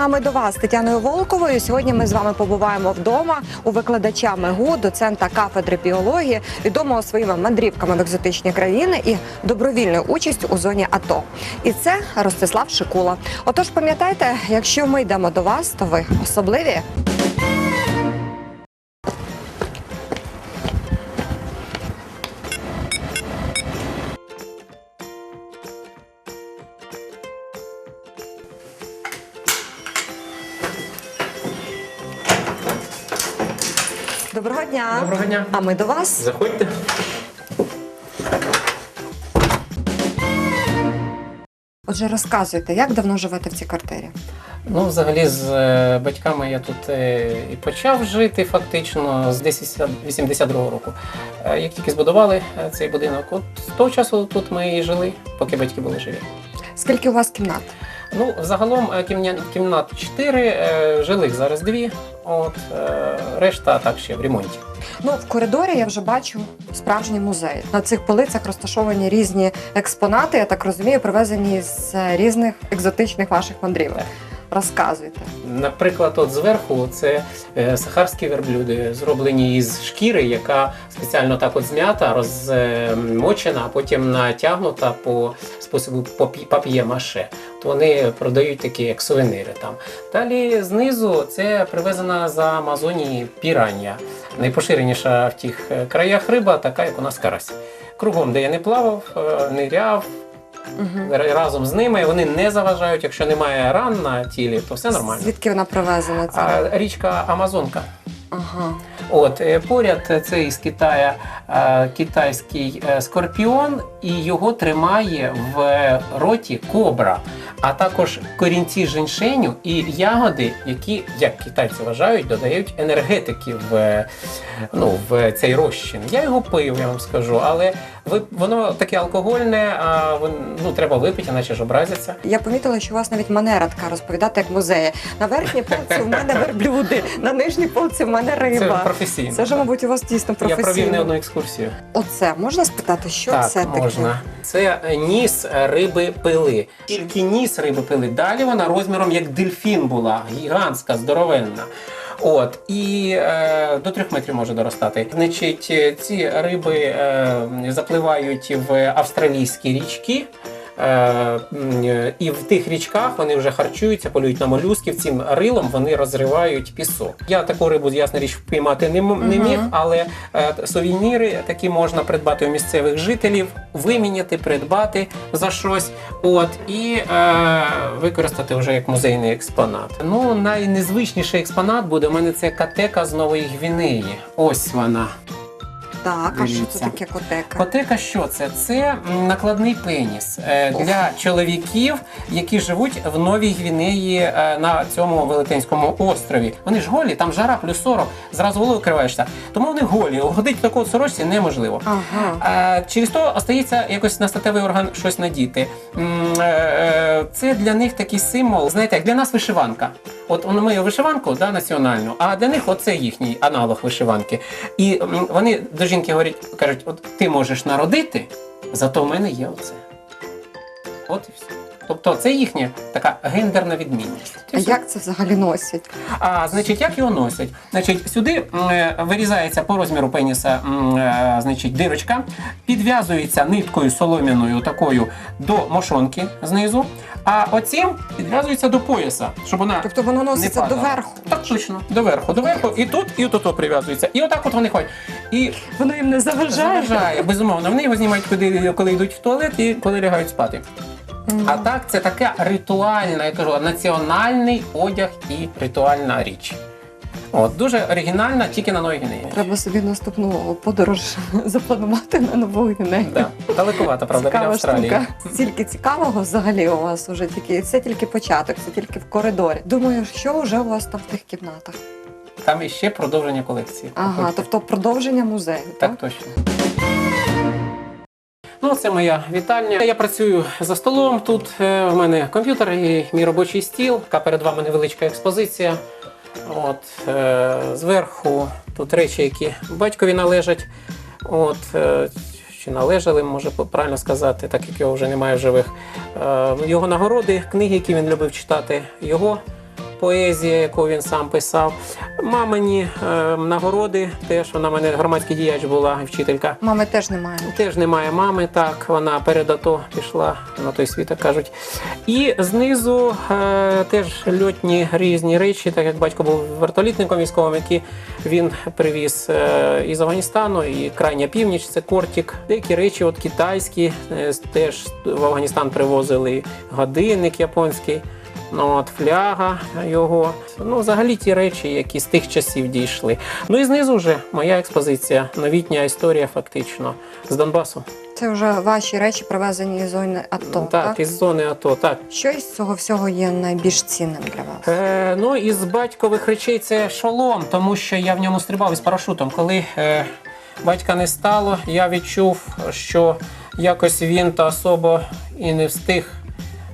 Це програма «А ми до вас Тетяною Волковою. Сьогодні ми з вами побуваємо вдома у викладача МЕГУ, доцента кафедри біології, відомого своїми мандрівками в екзотичні країни і добровільною участю у зоні АТО. І це Ростислав Шикула. Отож, пам'ятайте, якщо ми йдемо до вас, то ви особливі. Дня! Доброго дня. А ми до вас. Заходьте. Отже, розказуйте, як давно живете в цій квартирі? Ну, взагалі, з е, батьками я тут е, і почав жити фактично з десь 82-го року. Е, Як тільки збудували е, цей будинок, от з того часу тут ми і жили, поки батьки були живі. Скільки у вас кімнат? Ну, загалом е, кімня- кімнат 4, жилих зараз дві, от е, решта так ще в ремонті. Ну, в коридорі я вже бачу справжній музей. На цих полицях розташовані різні експонати, я так розумію, привезені з різних екзотичних ваших мандрівок. Розказуйте. Наприклад, от зверху це е, сахарські верблюди, зроблені із шкіри, яка спеціально так от зм'ята, розмочена, а потім натягнута по способу пап'є-маше. То вони продають такі як сувенири там. Далі знизу це привезена за Амазонії пірання. Найпоширеніша в тих е, краях риба, така як у нас карась. Кругом, де я не плавав, е, ниряв, Угу. разом з ними вони не заважають. Якщо немає ран на тілі, то все нормально. Звідки вона привезена? Ця? А, річка Амазонка. Ага. От е, поряд це із Китая е, китайський е, скорпіон, і його тримає в роті кобра, а також корінці женьшеню і ягоди, які, як китайці вважають, додають енергетики в, ну, в цей розчин. Я його пив, я вам скажу, але ви- воно таке алкогольне, а ну, треба випити, іначе ж образяться. Я помітила, що у вас навіть манера така розповідати як музеї. На верхній полці в мене верблюди, на нижній полці в мене Це риба. професійно. Це ж, мабуть, у вас дійсно Я провів не одну екскурсію. Оце можна спитати, що так, це таке? можна. Це е, ніс риби пили. Тільки ніс риби пили. Далі вона розміром як дельфін була, гігантська, здоровенна. От і е, до трьох метрів може доростати. Значить, е, ці риби е, запливають в австралійські річки. Е, е, і в тих річках вони вже харчуються, полюють на молюсків. Цим рилом вони розривають пісок. Я таку рибу, ясна річ, впіймати не, м- не міг, але е, сувеніри такі можна придбати у місцевих жителів, виміняти, придбати за щось, от і е, використати вже як музейний експонат. Ну, найнезвичніший експонат буде у мене це катека з Нової Гвінеї. Ось вона. Так, а що Дивіться. це таке котека? Котека що це? Це накладний пеніс е, Ох. для чоловіків, які живуть в Новій Гвінеї е, на цьому велетенському острові. Вони ж голі, там жара плюс 40, зразу голову криваєшся. Тому вони голі. Угодити в таку сорочці неможливо. Ага. А, через то остається якось на статевий орган щось надіти. М, е, е, Це для них такий символ. Знаєте, як для нас вишиванка. От воно має вишиванку да, національну, а для них оце їхній аналог вишиванки. І м, вони до жінки говорять, кажуть: от ти можеш народити, зато в мене є оце. От і все. Тобто це їхня така гендерна відмінність. А як це взагалі носять? А значить, як його носять? Значить, сюди м, е, вирізається по розміру пеніса м, е, значить, дирочка, підв'язується ниткою солом'яною такою до мошонки знизу, а оцім підв'язується до пояса, щоб вона. Тобто воно носиться падала. доверху. Так точно, доверху, доверху, і тут, і тут прив'язується. І отак от вони ходять. І Воно їм не заважає. заважає, безумовно. Вони його знімають, коли, коли йдуть в туалет і коли лягають спати. А так, це така ритуальна, я кажу, національний одяг і ритуальна річ. От, дуже оригінальна, тільки на Новій Гвінеї. Треба собі наступну подорож запланувати на нову Гвінею. Да. Далекувато, правда, біля Австралії. штука. Стільки цікавого взагалі у вас уже тільки це тільки початок, це тільки в коридорі. Думаю, що вже у вас там в тих кімнатах. Там іще продовження колекції. Ага, тобто продовження музею. Так точно. Ну, це моя вітальня. Я працюю за столом. Тут е, в мене комп'ютер і мій робочий стіл. Така перед вами невеличка експозиція. От, е, зверху тут речі, які батькові належать. От, е, чи належали, може правильно сказати, так як його вже немає в живих. Е, Його нагороди, книги, які він любив читати, його поезія, яку він сам писав. Мамині е, нагороди, теж вона в мене громадський діяч була, вчителька. Мами теж немає. Теж немає мами, так вона перед АТО пішла на той світ, так кажуть. І знизу е, теж льотні різні речі, так як батько був вертолітником військовим, які він привіз е, із Афганістану, і крайня північ це Кортік. Деякі речі, от китайські, е, теж в Афганістан привозили годинник японський. Ну, от фляга його. Ну, взагалі ті речі, які з тих часів дійшли. Ну і знизу вже моя експозиція, новітня історія, фактично, з Донбасу. Це вже ваші речі привезені із зони АТО. так, Так, із зони АТО, так. Що із цього всього є найбільш цінним для вас? Е, ну, із батькових речей це шолом, тому що я в ньому стрибав із парашутом. Коли е, батька не стало, я відчув, що якось він та особо і не встиг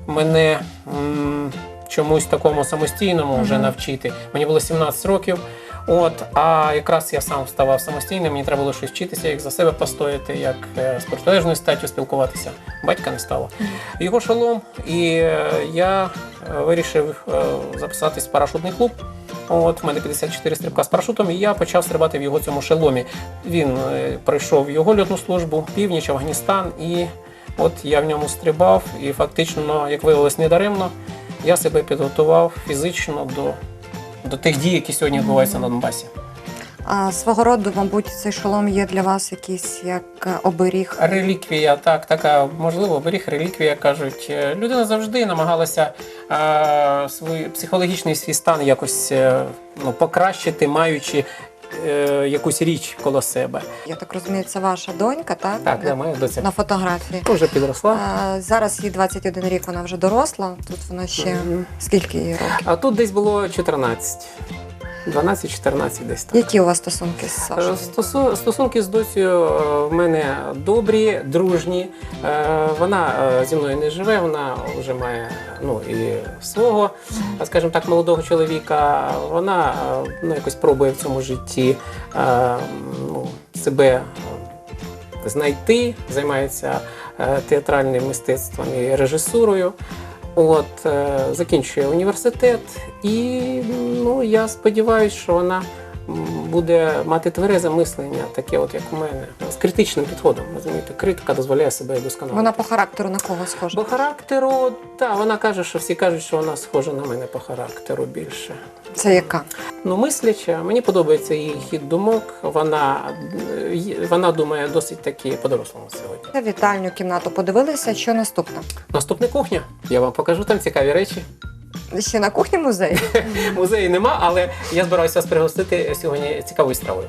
мене м, чомусь такому самостійному вже навчити. Мені було 17 років. От, а якраз я сам ставав самостійним, мені треба було щось вчитися, як за себе постояти, як е, з протилежною статтю спілкуватися. Батька не стало. Його шолом, і е, я е, вирішив записатись в парашутний клуб. От, в мене 54 стрибка з парашутом, і я почав стрибати в його цьому шеломі. Він пройшов його льотну службу, північ, Афганістан, і от я в ньому стрибав, і фактично, як виявилось, недаремно, я себе підготував фізично до, до тих дій, які сьогодні відбуваються на Донбасі. А свого роду, мабуть, цей шолом є для вас якийсь як е, оберіг. Реліквія, так, така, можливо, оберіг реліквія, кажуть. Е, Людина завжди намагалася е, свій психологічний свій стан якось е, ну, покращити, маючи е, якусь річ коло себе. Я так розумію, це ваша донька, так? Так, да, моя доця На фотографії. вже підросла. А, зараз їй 21 рік, вона вже доросла. Тут вона ще скільки їй років? А тут десь було 14. 12-14 десь так. Які у вас стосунки з Е, Сашою? стосу- Стосунки з доцею е, в мене добрі, дружні. Е, Вона е, зі мною не живе, вона вже має ну, і свого, скажімо так, молодого чоловіка. Вона е, ну, якось пробує в цьому житті е, ну, себе знайти, займається е, театральним мистецтвом і режисурою. От, е, закінчує університет, і ну, я сподіваюся, що вона буде мати тверезе мислення, таке, от як у мене, з критичним підходом. Розумієте, критика дозволяє себе досконало. Вона по характеру на кого схожа? По характеру, так, вона каже, що всі кажуть, що вона схожа на мене по характеру більше. Це яка? Ну, мисляча, мені подобається її хід думок. Вона, е, вона думає досить таки по-дорослому сьогодні. Це вітальню кімнату подивилися. Що наступне? Наступна кухня. Я вам покажу там цікаві речі. Ще на кухні музей? Музею нема, але я збираюся вас пригостити сьогодні цікавою стравою.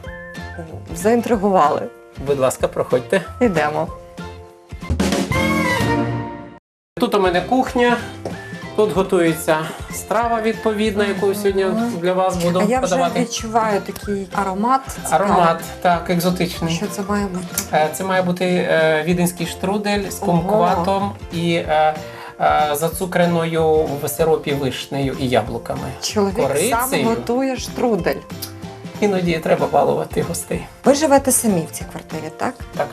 Заінтригували. Будь ласка, проходьте. Йдемо. Тут у мене кухня. Тут готується страва відповідна, яку сьогодні для вас буду А я вже подавати. відчуваю такий аромат. цікавий. Аромат, так, екзотичний. Що це має бути? Е, Це має бути е, віденський штрудель з кумкватом і е, зацукреною в сиропі вишнею і яблуками. Чоловік сам готує штрудель. Іноді треба балувати гостей. Ви живете самі в цій квартирі, так? Так,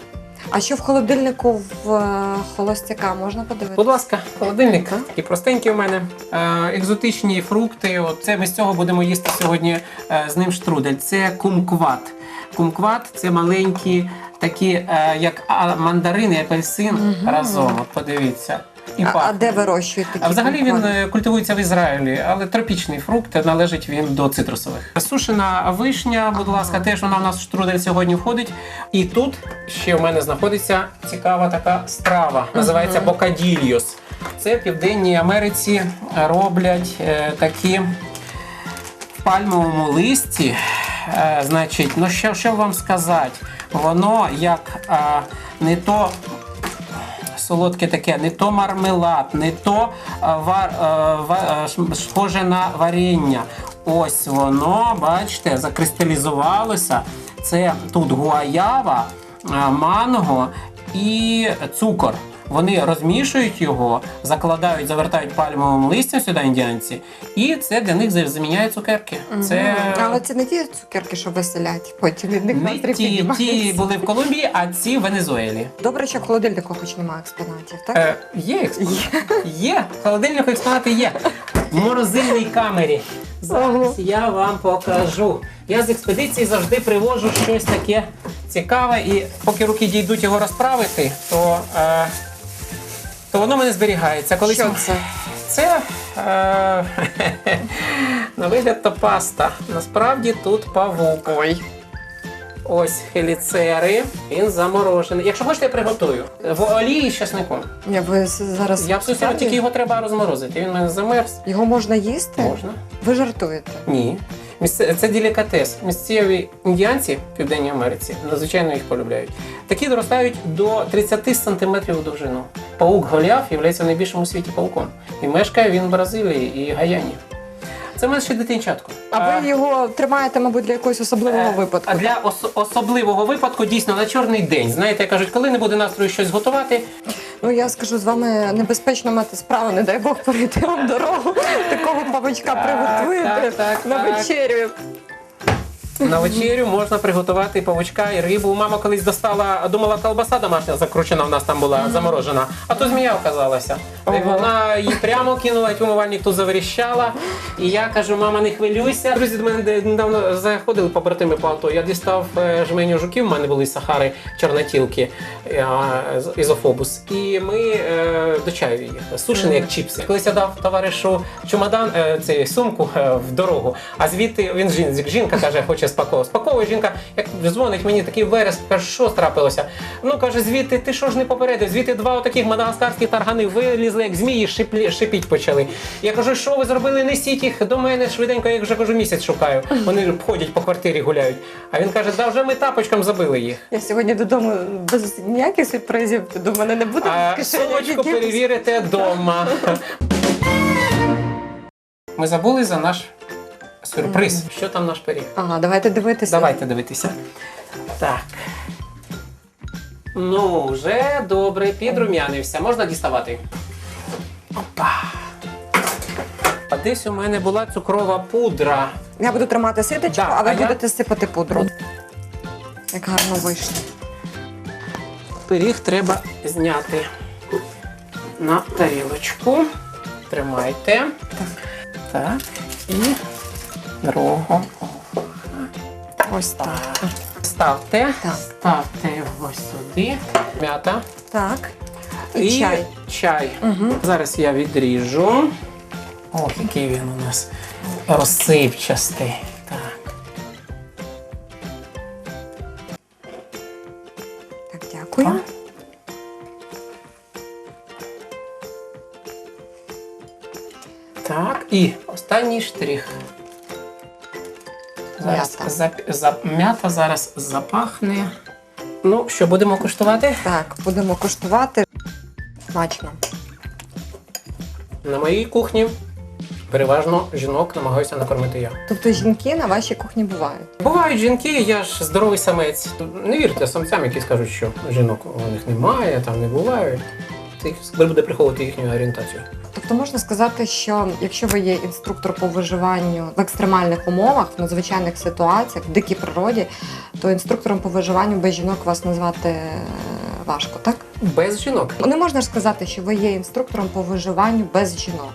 А що в холодильнику в е, холостяка можна будь ласка, холодильник і простенький у мене. Е, екзотичні фрукти. От це ми з цього будемо їсти сьогодні е, з ним штрудель. Це кумкват. Кумкват це маленькі такі, е, як мандарини, апельсин Мгм. разом. От подивіться. І А, а де вирощують такі А взагалі він е, культивується в Ізраїлі, але тропічний фрукт належить він до цитрусових. Сушена вишня, будь ласка, теж вона в нас в штрудель сьогодні входить. І тут ще в мене знаходиться цікава така страва. Називається бокадільйос. Це в Південній Америці роблять е, такі в пальмовому листі. Е, значить, ну що, що вам сказати? Воно як е, не то солодке таке, не то мармелад, не то вар, ва, е, ва- е, ш- схоже на варення. Ось воно, бачите, закристалізувалося. Це тут гуаява, е, манго і цукор. Вони розмішують його, закладають, завертають пальмовим листям сюди індіанці, і це для них заміняє цукерки. Це Але це не ті цукерки, що веселять. Потім від них не настрій ті, ті піднімається. були в Колумбії, а ці в Венезуелі. Добре, що в холодильнику хоч немає експонатів, так? Е, є експонати. Є. В холодильнику експонати є. В морозильній камері. Зараз я вам покажу. Я з експедиції завжди привожу щось таке цікаве, і поки руки дійдуть його розправити, то, е, то воно мене зберігається. Колись Що це? Це е, на вигляд то паста. Насправді тут павук. Ой. Ось хеліцери. Він заморожений. Якщо хочете, я приготую. В олії з часником. Ні, ви зараз Я абсолютно справді? тільки його треба розморозити. Він в мене замерз. Його можна їсти? Можна. Ви жартуєте? Ні. Місце- Це делікатес. Місцеві індіанці в Південній Америці надзвичайно їх полюбляють. Такі доростають до 30 сантиметрів у довжину. Паук Голіаф є найбільшим у світі пауком. І мешкає він в Бразилії і Гаяні. Це в мене ще дитинчатко. А ви його тримаєте, мабуть, для якогось особливого випадку. А для ос- особливого випадку дійсно на чорний день. Знаєте, як кажуть, коли не буде настрою щось готувати, Ну я скажу, з вами небезпечно мати справу, не дай Бог перейти вам дорогу. Такого павичка приготуєте так, так, на так. вечерю. На вечерю можна приготувати павучка і рибу. Мама колись достала, думала, колбаса домашня закручена в нас там була заморожена, а то змія оказалася. І вона її прямо кинула, і умивальник тут заверіщала. І я кажу, мама, не хвилюйся. Друзі до мене недавно заходили побратими по авто. Я дістав е, жменю жуків, в мене були Сахари чорнотілки е, ізофобус. І ми е, до чаю їх сушені як чіпси. Колись я дав товаришу чемодан, е, цей сумку в дорогу, а звідти він жін, жінка каже, хоче спаковувати. Спаковує жінка, як дзвонить мені такий вереск, каже, що трапилося? Ну каже, звідти ти що ж не попередив? Звідти два отаких мадагаскарських таргани вилізли, як змії, шиплі, шипіть почали. Я кажу, що ви зробили? Несіть їх до мене швиденько, я вже кажу, місяць шукаю. Вони ходять по квартирі, гуляють. А він каже, да вже ми тапочком забили їх. Я сьогодні додому без ніяких сюрпризів. До мене не буде А сумочку перевірите вдома. Ми забули за наш сюрприз. Що там наш пиріг? Ага, давайте дивитися. Давайте дивитися. Так. Ну, вже добре, підрум'янився. Можна діставати. Опа. А десь у мене була цукрова пудра. Я буду тримати ситочку, Да, а ви а я- будете сипати пудру. Як гарно вийшло. Пиріг треба зняти на тарілочку. Тримайте. Так. І другу. Ось так. Ставте. Так. Ставте ось сюди. М'ята. Так. І, чай. чай. Угу. Зараз я відріжу. Ох, який він у нас розсипчастий. Так. Так, дякую. Так. Так, і останній штрих. Зараз М'ята. зап- зап- м'ята зараз запахне. Ну, що будемо куштувати? Так, будемо коштувати. Смачно. На моїй кухні переважно жінок намагаюся накормити я. Тобто жінки на вашій кухні бувають. Бувають жінки, я ж здоровий самець. Не вірте самцям, які скажуть, що жінок у них немає, там не буває. Це буде приховувати їхню орієнтацію. Тобто можна сказати, що якщо ви є інструктор по виживанню в екстремальних умовах, в надзвичайних ситуаціях, в дикій природі, то інструктором по виживанню без жінок вас назвати е, важко, так? Без жінок. Не можна ж сказати, що ви є інструктором по виживанню без жінок.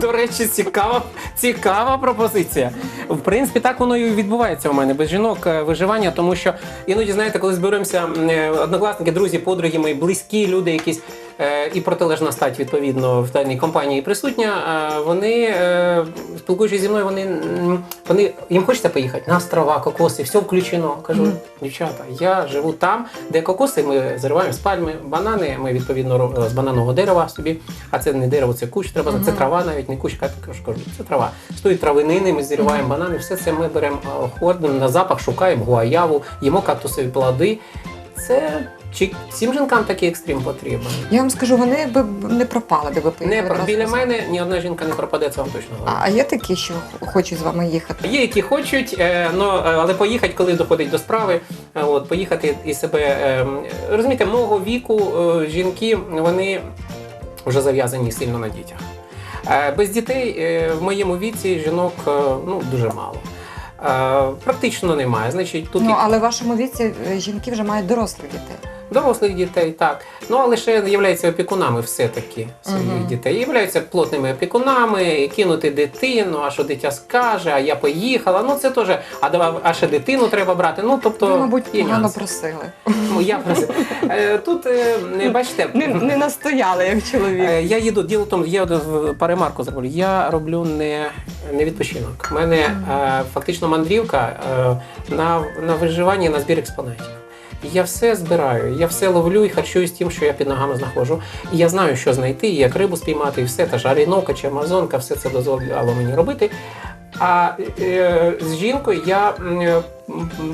До речі, цікава, цікава пропозиція. В принципі, так воно і відбувається у мене без жінок е, виживання, тому що іноді, знаєте, коли зберемося е, однокласники, друзі, подруги, мої близькі люди, якісь і протилежна стать відповідно в даній компанії присутня. е, Вони е, спілкуючись зі мною, вони, вони їм хочеться поїхати на острова, кокоси, все включено. Кажу, Мгм. дівчата, я живу там, де кокоси ми зариваємо з пальми, банани ми відповідно з бананового дерева собі. А це не дерево, це кущ, треба це трава, навіть не ж кажу, це трава. Стоїть травинини, ми зірваємо банани, все це ми беремо, е, ходимо на запах, шукаємо гуаяву, їмо кактусові плоди. це чи всім жінкам такий екстрім потрібен? Я вам скажу, вони би не пропали, де ви Не поїхали. про- біля назад. мене ні одна жінка не пропаде, це вам точно А, говорю. а є такі, що хочуть з вами їхати? Є, які хочуть, е, но, е, але поїхати, коли доходить до справи, е, от, поїхати і себе. е, Розумієте, мого віку е, жінки вони вже зав'язані сильно на дітях. Е, Без дітей е, в моєму віці жінок е, ну, дуже мало. Е, Практично немає. Значить, тут Ну але в вашому віці е, жінки вже мають дорослих дітей. Дорослих дітей, так. Ну але ще являються опікунами все-таки своїх Мгм. дітей. Являються плотними опікунами, кинути дитину, а що дитя скаже, а я поїхала. Ну це теж, а давай, а ще дитину треба брати. Ну тобто ви, мабуть, погано просили. Ну, я просив. Е, Тут е, бачите. Не, не настояли, як чоловік. Е, Я їду, діло в тому, я паремарку зроблю. Я роблю не, не відпочинок. У мене е, фактично мандрівка на, на виживання на збір експонатів. Я все збираю, я все ловлю і харчуюсь тим, що я під ногами знаходжу. І я знаю, що знайти, як рибу спіймати, і все та жарінока чи амазонка, все це дозволяло мені робити. А е, з жінкою я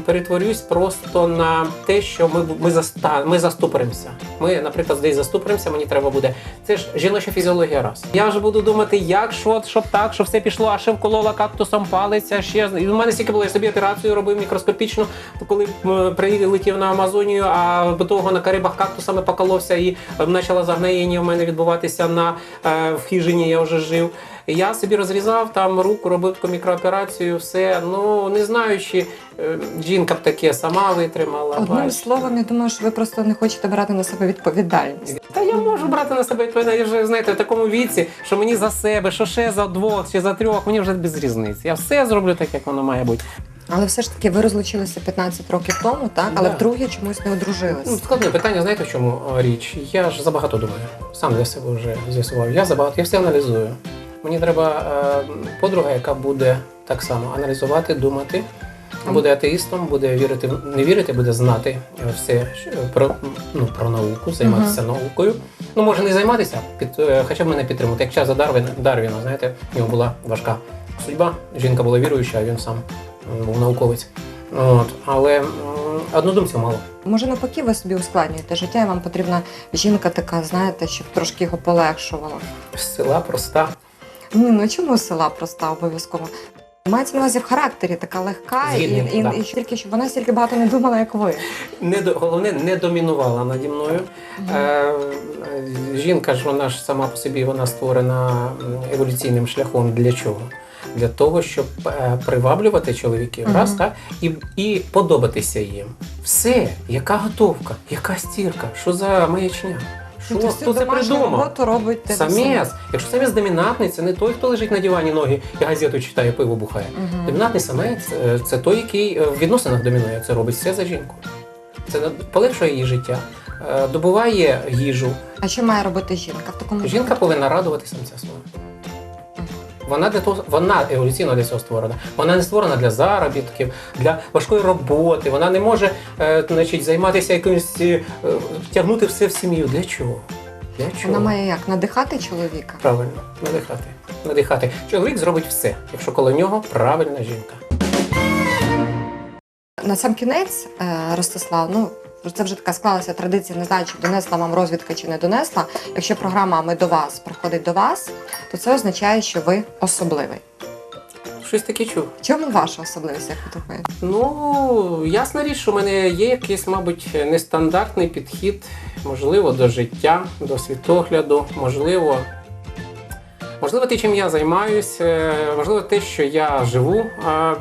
перетворюсь просто на те, що ми, ми, заста, ми заступоримося. Ми, наприклад, десь заступоримося, мені треба буде. Це ж жіноча фізіологія раз. Я вже буду думати, як, що, щоб так, щоб все пішло, а ще вколола кактусом палець, а ще. І у мене стільки було, я собі операцію робив мікроскопічну, коли прилетів на Амазонію, а до того на Карибах кактусами поколовся і почало загноєння в мене відбуватися на е, в хижині, я вже жив. Я собі розрізав там руку, робив таку мікрооперацію, все. Ну не знаю, чи е, жінка б таке сама витримала. Одним словом, я думаю, що ви просто не хочете брати на себе відповідальність. Та я можу брати на себе відповідальність, я вже знаєте, в такому віці, що мені за себе, що ще за двох, чи за трьох, мені вже без різниці. Я все зроблю так, як воно має бути. Але все ж таки ви розлучилися 15 років тому, так? Але Да. вдруге чомусь не Ну, складне питання, знаєте в чому е, річ? Я ж забагато думаю. Сам для себе вже з'ясував. Я забагато, я все аналізую. Мені треба е, подруга, яка буде так само аналізувати, думати. Буде атеїстом, буде вірити, не вірити, буде знати е, все про, ну, про науку, займатися наукою. Ну, може не займатися, під, е, хоча б мене підтримати. Як час за Дарвіна, Дарвіна, знаєте, в нього була важка судьба. Жінка була віруюча, а він сам був науковець. От, але однодумців мало. Може, навпаки, ви собі ускладнюєте життя, і вам потрібна жінка така, знаєте, щоб трошки його полегшувала. З села проста. Ні, ну чому села проста обов'язково? Мається на увазі в характері така легка, і, і, да. і тільки щоб вона стільки багато не думала, як ви. Не до- головне не домінувала наді мною. Е, е, жінка ж вона ж сама по собі вона створена м, еволюційним шляхом для чого? Для того, щоб е, приваблювати чоловіків, Мгм. раз так і, і подобатися їм. Все, яка готовка, яка стірка, що за маячня? Що Тобто хто це придумав? робить те Самець. Якщо самець домінантний, це не той, хто лежить на дивані ноги і газету читає, пиво бухає. Угу. Домінантний самець е, це той, який е, в відносинах домінує. Це робить все за жінку. Це полегшує її життя, е, добуває їжу. А що має робити жінка в такому Жінка повинна радувати самця свого. Вона для того, вона еволюційно для цього створена. Вона не створена для заробітків, для важкої роботи. Вона не може е, значить, займатися якимось е, тягнути все в сім'ю. Для чого? Для чого? Вона має як надихати чоловіка? Правильно, надихати. Надихати. Чоловік зробить все, якщо коло нього правильна жінка. На сам кінець, е, Ростислав, ну це вже така склалася традиція, не знаю, чи донесла вам розвідка чи не донесла. Якщо програма Ми до вас приходить до вас, то це означає, що ви особливий. Щось таке чув. Чому ваша особливість, як ви думаєте? Ну, ясна річ, що в мене є якийсь, мабуть, нестандартний підхід, можливо, до життя, до світогляду, можливо. Можливо, те, чим я займаюся, можливо, те, що я живу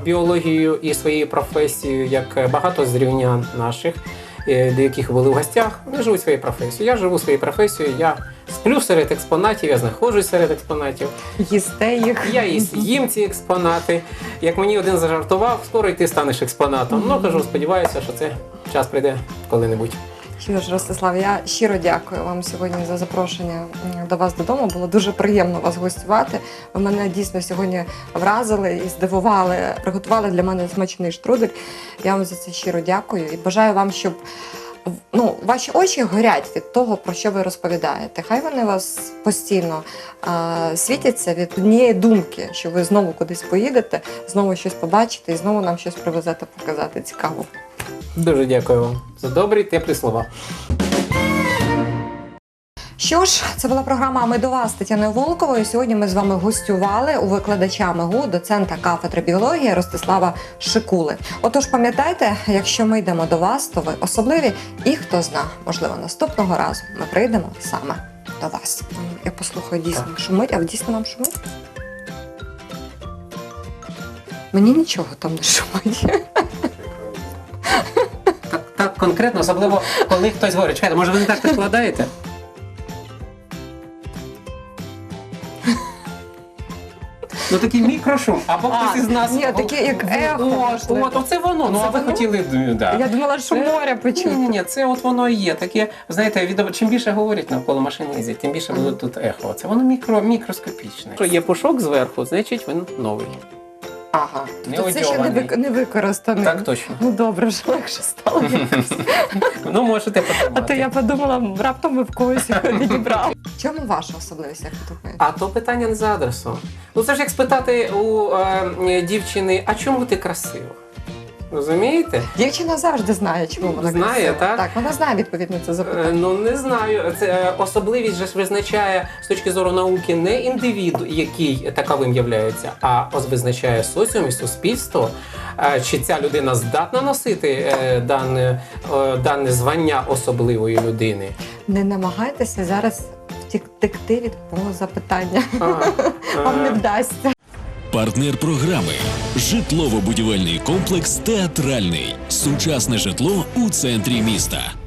біологією і своєю професією, як багато з рівнян наших, е, деяких були в гостях, вони живуть своєю професією. Я живу своєю професією, я сплю серед експонатів, я знаходжусь серед експонатів. Їсте їх. Я їм ці експонати. Як мені один зажартував, скоро й ти станеш експонатом. Ну кажу, сподіваюся, що це час прийде коли-небудь. Що ж, Ростислав, я щиро дякую вам сьогодні за запрошення до вас додому. Було дуже приємно вас гостювати. Ви мене дійсно сьогодні вразили і здивували, приготували для мене смачний штрудель. Я вам за це щиро дякую і бажаю вам, щоб ну, ваші очі горять від того, про що ви розповідаєте. Хай вони вас постійно а, світяться від однієї думки, що ви знову кудись поїдете, знову щось побачите і знову нам щось привезете показати цікаво. Дуже дякую вам. За добрі теплі слова. Що ж, це була програма «Ми до вас» з Тетяною Волковою. Сьогодні ми з вами гостювали у викладача МИГУ, доцента кафедри біології Ростислава Шикули. Отож, пам'ятайте, якщо ми йдемо до вас, то ви особливі. І хто зна, можливо, наступного разу ми прийдемо саме до вас. Я послухаю дійсно шумить, а дійсно вам шумить? Мені нічого там не шумить. Так, так конкретно, особливо, коли хтось говорить, чекайте, може ви не так підкладаєте? Ну такий мікрошум, або хтось із нас. ні, таке як ехо, От, можливо. от, оце воно. Ну, а ви воно? хотіли. Да. Я думала, що море Ні, почути. ні, ні, це от воно і є. Таке, знаєте, від чим більше говорять навколо машини їздять, тим більше буде тут ехо. Це воно мікро, мікроскопічне. Якщо є пушок зверху, значить він новий. Ага, Не тобто це ще не, вик... не використаний. Так точно. Ну добре, вже легше стало. Ну можете А то я подумала, раптом ми в когось його відібрав. Чому ваша особливість, як ви? А то питання не за адресом. Ну це ж як спитати у е, дівчини, а чому ти красива? Розумієте? Дівчина завжди знає, чому вона Знає, красива. так? Так, вона знає відповідь на це Е, запитання. Ну не знаю. Це е, особливість же ж визначає з точки зору науки не індивід, який таковим являється, а ось визначає соціум і суспільство. Е, Чи ця людина здатна носити е, дане, е, дане звання особливої людини? Не намагайтеся зараз втекти від мого запитання. А, Вам не е, вдасться. Партнер програми житлово-будівельний комплекс Театральний. Сучасне житло у центрі міста.